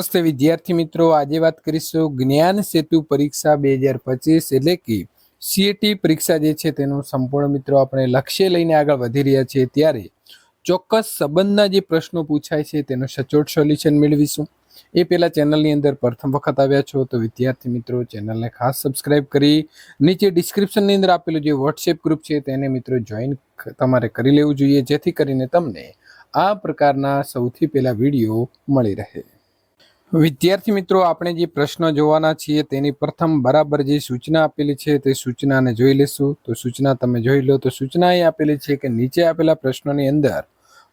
નમસ્તે વિદ્યાર્થી મિત્રો, આજે વાત કરીશું જ્ઞાન સેતુ પરીક્ષા બે હજાર પચીસ એટલે કે સીએટી પરીક્ષા જે છે તેનું સંપૂર્ણ મિત્રો આપણે લક્ષ્ય લઈને આગળ વધી રહ્યા છીએ. ત્યારે ચોક્કસ સંબંધના જે પ્રશ્નો પૂછાય છે તેનું સચોટ સોલ્યુશન મેળવીશું. એ પહેલાં ચેનલની અંદર પ્રથમ વખત આવ્યા છો તો વિદ્યાર્થી મિત્રો, ચેનલને ખાસ સબસ્ક્રાઇબ કરી નીચે ડિસ્ક્રિપ્શનની અંદર આપેલું જે વોટ્સએપ ગ્રુપ છે તેને મિત્રો જોઈન તમારે કરી લેવું જોઈએ, જેથી કરીને તમને આ પ્રકારના સૌથી પહેલા વીડિયો મળી રહે. વિદ્યાર્થી મિત્રો, આપણે જે પ્રશ્નો જોવાના છીએ તેની પ્રથમ બરાબર જે સૂચના આપેલી છે તે સૂચનાને જોઈ લેશું. તો સૂચના તમે જોઈ લો. તો સૂચના એ આપેલી છે કે નીચે આપેલા પ્રશ્નોની અંદર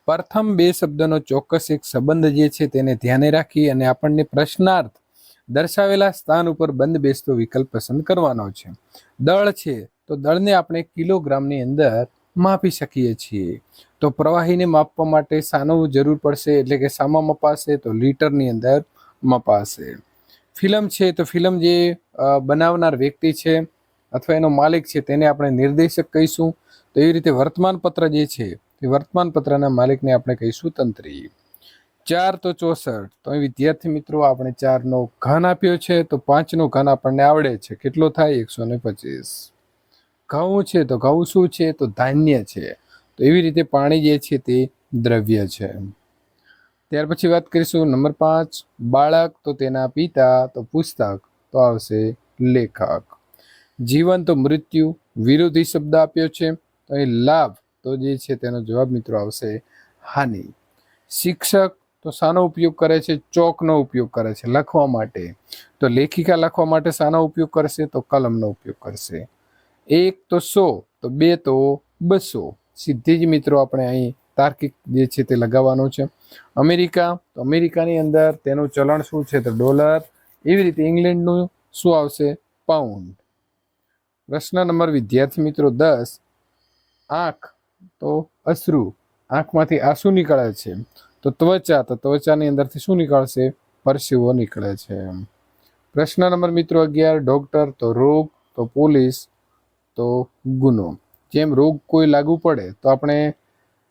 પ્રથમ બે શબ્દનો ચોક્કસ એક સંબંધ જે છે તેને ધ્યાને રાખી અને આપણને પ્રશ્નાર્થ દર્શાવેલા સ્થાન ઉપર બંધ બેસતો વિકલ્પ પસંદ કરવાનો છે. દળ છે, તો દળને આપણે કિલોગ્રામની અંદર માપી શકીએ છીએ. તો પ્રવાહીને માપવા માટે શાનો જરૂર પડશે, એટલે કે શામાં મપાશે, તો લીટરની અંદર મપાશે ફિલ્મ છે તો ફિલ્મ જે બનાવનાર વ્યક્તિ છે અથવા એનો માલિક છે તેને આપણે નિર્દેશક કહીશું. તો એવી રીતે વર્તમાનપત્ર જે છે તે વર્તમાનપત્રના માલિકને આપણે કહીશું તંત્રી. ચાર તો ચોસઠ. તો વિદ્યાર્થી મિત્રો, આપણે ચારનો ઘન આપ્યો છે, તો પાંચનો ઘન આપણને આવડે છે. કેટલો થાય? એકસો ને પચીસ. ઘઉં છે તો ઘઉં શું છે? તો ધાન્ય છે. તો એવી રીતે પાણી જે છે તે દ્રવ્ય છે. ત્યાર પછી વાત કરીશું નંબર પાંચ, બાળક તો તેના પિતા તો પુસ્તક તો આવશે લેખક. જીવન તો મૃત્યુ વિરોધી શબ્દ આપ્યો છે, તો અહીં લાભ તો જે છે તેનો જવાબ મિત્રો આવશે હાનિ. શિક્ષક તો શાનો ઉપયોગ કરે છે, ચોકનો ઉપયોગ કરે છે, લખવા માટે. તો લેખિકા લખવા માટે શાનો ઉપયોગ કરશે, તો કલમનો ઉપયોગ કરશે. એક તો સો, તો બે તો બસો. સીધી જ મિત્રો આપણે અહીં તાર્કિક જે છે તે લગાવવાનું છે. અમેરિકા, તો અમેરિકાની અંદર તેનું ચલણ શું છે? તો ડોલર. એવી રીતે ઇંગ્લેન્ડનું શું આવશે? પાઉન્ડ. પ્રશ્ન નંબર વિદ્યાર્થી મિત્રો દસ. આંખ. તો અશ્રુ. આંખમાંથી આંસુ નીકળે છે. તો ત્વચા. તો ત્વચાની અંદરથી શું નીકળશે? પરસેવો નીકળે છે. પ્રશ્ન નંબર મિત્રો અગિયાર. ડોક્ટર, તો રોગ, તો પોલીસ, તો ગુનો. જેમ રોગ કોઈ લાગુ પડે, તો આપણે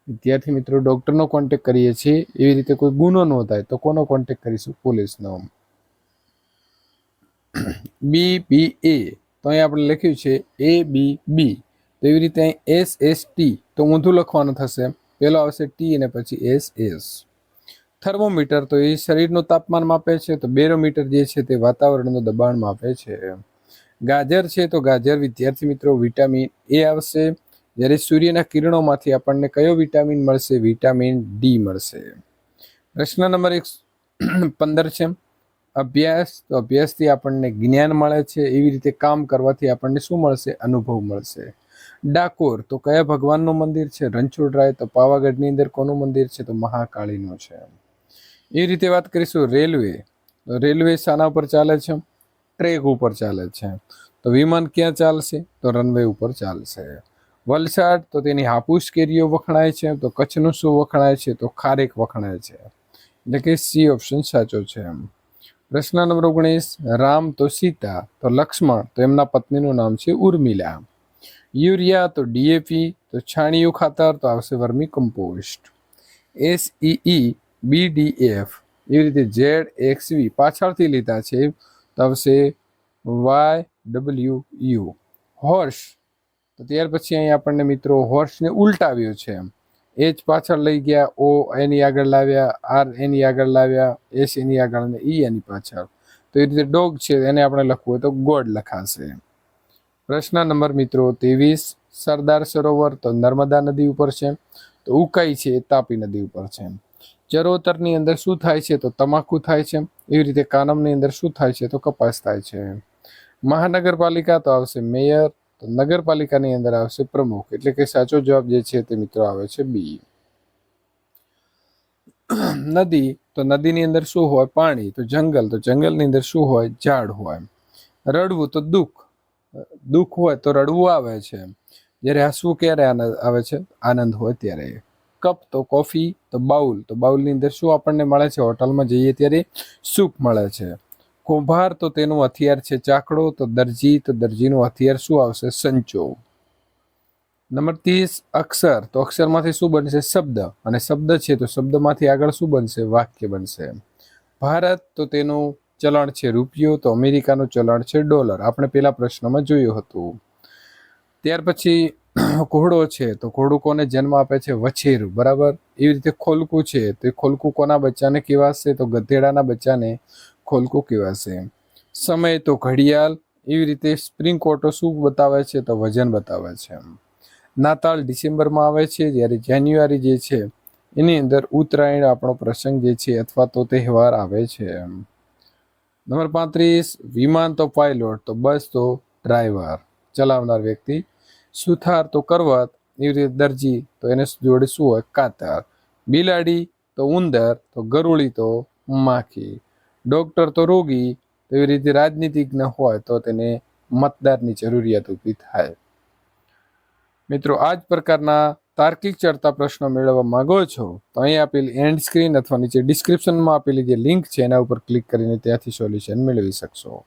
વિદ્યાર્થી મિત્રો ડોક્ટરનો કોન્ટેક કરીએ છીએ. એવી રીતે કોઈ ગુનો ન થાય તો કોનો કોન્ટેક કરીશું? પોલીસનો. બી બી એ તો અહીં આપણે લખ્યું છે એ બી બી તો એવી રીતે અહીં એસ એસ ટી તો ઊંધું લખવાનું થશે. પહેલો આવશે ટી અને પછી એસ એસ થર્મોમીટર તો એ શરીરનું તાપમાન માપે છે, તો બેરોમીટર જે છે તે વાતાવરણનું દબાણ માપે છે. ગાજર છે તો ગાજર. વિદ્યાર્થી મિત્રો વિટામિન એ આવશે. જ્યારે સૂર્યના કિરણોમાંથી આપણને કયો વિટામિન મળશે? વિટામિન ડી મળશે. પ્રશ્ન નંબર એક પંદર છે. અભ્યાસ, તો અભ્યાસથી આપણને જ્ઞાન મળે છે. એવી રીતે કામ કરવાથી આપણને શું મળશે? અનુભવ મળશે. ડાકોર, તો કયા ભગવાનનું મંદિર છે? રણછોડરાય તો પાવાગઢની અંદર કોનું મંદિર છે? તો મહાકાળીનું છે. એ રીતે વાત કરીશું રેલવે. તો રેલવે શાના ઉપર ચાલે છે? ટ્રેક ઉપર ચાલે છે. તો વિમાન ક્યાં ચાલશે? તો રનવે ઉપર ચાલશે. વલસાડ, તો તેની હાપુસ કેરીઓ વખણાય છે, તો કચ્છનું શું વખણાય છે, તો ખારેક વખણાય છે. એટલે કે સી ઓપ્શન સાચો છે એમ. પ્રશ્ન નંબર ઓગણીસ, રામ તો સીતા, તો લક્ષ્મણ, તો એમના પત્નીનું નામ છે ઉર્મિલા. યુરિયા તો ડીએપી, તો છાણિયું ખાતર, તો આવશે vermicompost. S E B D F, એવી રીતે ઝેડ એક્સવી પાછળથી લીધા છે, તો આવશે વાય ડબલ્યુ યુ. હોર્સ તો ત્યાર પછી અહીં આપણને મિત્રો હોર્સને ઉલટાવ્યો છે. એચ પાછળ લઈ ગયા, ઓ એની આગળ લાવ્યા, આર એની આગળ લાવ્યા, એસ એની આગળ અને ઈ એની પાછળ. તો એ રીતે ડોગ છે, એને આપણે લખવું હોય તો ગોડ લખાશે. પ્રશ્ન નંબર મિત્રો ત્રેવીસ, સરદાર સરોવર તો નર્મદા નદી ઉપર છે. તો ઉકાઈ છે, એ તાપી નદી ઉપર છે. ચરોતરની અંદર શું થાય છે, તો તમાકુ થાય છે. એવી રીતે કાનમની અંદર શું થાય છે, તો કપાસ થાય છે. મહાનગરપાલિકા તો આવશે મેયર તો નગરપાલિકાની અંદર આવશે પ્રમુખ. એટલે કે સાચો જવાબ જે છે તે મિત્રો આવે છે બી. નદી, તો નદીની અંદર શું હોય? પાણી. તો જંગલ, તો જંગલની અંદર શું હોય? ઝાડ હોય. રડવું, તો દુઃખ. દુઃખ હોય, તો રડવું આવે છે. જ્યારે હસવું ક્યારે આનંદ આવે છે? આનંદ હોય ત્યારે. કપ, તો કોફી, તો બાઉલ. તો બાઉલની અંદર શું આપણને મળે છે? હોટલમાં જઈએ ત્યારે સૂપ મળે છે. કુંભાર તો તેનું હથિયાર છે ચાકડો, તો દરજી, તો દરજીનું હથિયાર શું આવશે? સંચો. નંબર ત્રીસ, અક્ષર. તો અક્ષરમાંથી શું બનશે? શબ્દ. અને શબ્દ છે તો શબ્દમાંથી આગળ શું બનશે? વાક્ય બનશે. ભારત તો તેનું ચલણ છે રૂપિયો, તો અમેરિકાનું ચલણ છે ડોલર. આપણે પેલા પ્રશ્નમાં જોયું હતું. ત્યાર પછી ઘોડો છે, તો ઘોડું કોને જન્મ આપે છે? વછેરું. બરાબર? એવી રીતે ખોલકું છે. તો ખોલકું કોના બચ્ચાને કહેવાશે? તો ગધેડાના બચ્ચાને ખોલકું કહેવાશે સમય તો ઘડિયાળ, એવી રીતે સ્પ્રિંગ કોટો શું બતાવે છે તો વજન બતાવે છે. નાતાલ ડિસેમ્બરમાં આવે છે, જ્યારે જાન્યુઆરી જે છે, એની અંદર ઉત્તરાયણ આપણો પ્રસંગ જે છે અથવા તો તહેવાર આવે છે. નંબર પાંત્રીસ, વિમાન તો પાયલોટ તો બસ તો ડ્રાઈવર ચલાવનાર વ્યક્તિ સુથાર તો કરવત, એવી રીતે દરજી તો એને જોડે શું હોય? કાતર. બિલાડી તો ઉંદર, તો ગરુળી તો માખી. ડોક્ટર તો રોગી, એવી રીતે રાજનીતિજ્ઞ હોય તો તેને મતદારની જરૂરિયાત ઊભી થાય. મિત્રો આ જ પ્રકારના તાર્કિક ચડતા પ્રશ્નો મેળવવા માંગો છો, તો અહીં આપેલી એન્ડ સ્ક્રીન અથવા નીચે ડિસ્ક્રિપ્શનમાં આપેલી જે લિંક છે, એના ઉપર ક્લિક કરીને ત્યાંથી સોલ્યુશન મેળવી શકશો.